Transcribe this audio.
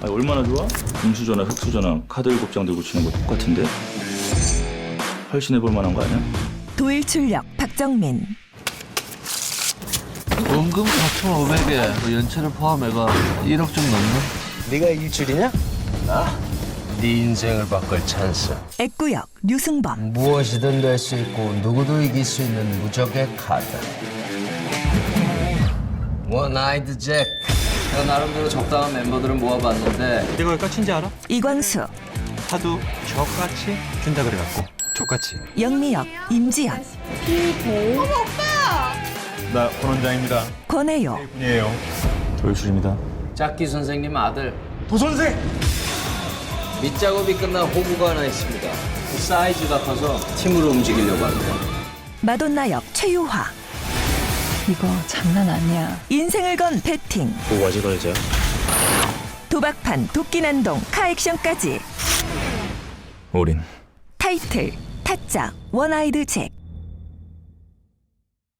아, 얼마나 좋아? 금수저나 흑수저나 카드 일곱 장 들고 치는 거 똑같은데? 훨씬 해볼 만한 거 아니야? 도일 출력 박정민 원금 4,500에 그 연체를 포함해가 1억 좀 넘나? 네가 일줄이냐? 나? 네 인생을 바꿀 찬스. 애꾸역 류승범 무엇이든 될 수 있고 누구도 이길 수 있는 무적의 카드. 원 아이드 잭. 내가 나름대로 적당한 멤버들을 모아봤는데 내가 왜 까친지 알아? 이광수 하도 저같이 준다 그래갖고. 족같이. 영미역 임지연. 나 권원장입니다. 권혜요. 분이에요. 도일출입니다. 짝기 선생님 아들. 도선생! 밑작업이 끝난 호구가 하나 있습니다. 그 사이즈가 커서 팀으로 움직이려고 합니다. 마돈나역 최유화 이거 장난 아니야. 인생을 건 배팅. 뭐 가지 걸자 도박판 도끼난동 카액션까지. 올인. 타이틀 타짜 원아이드 잭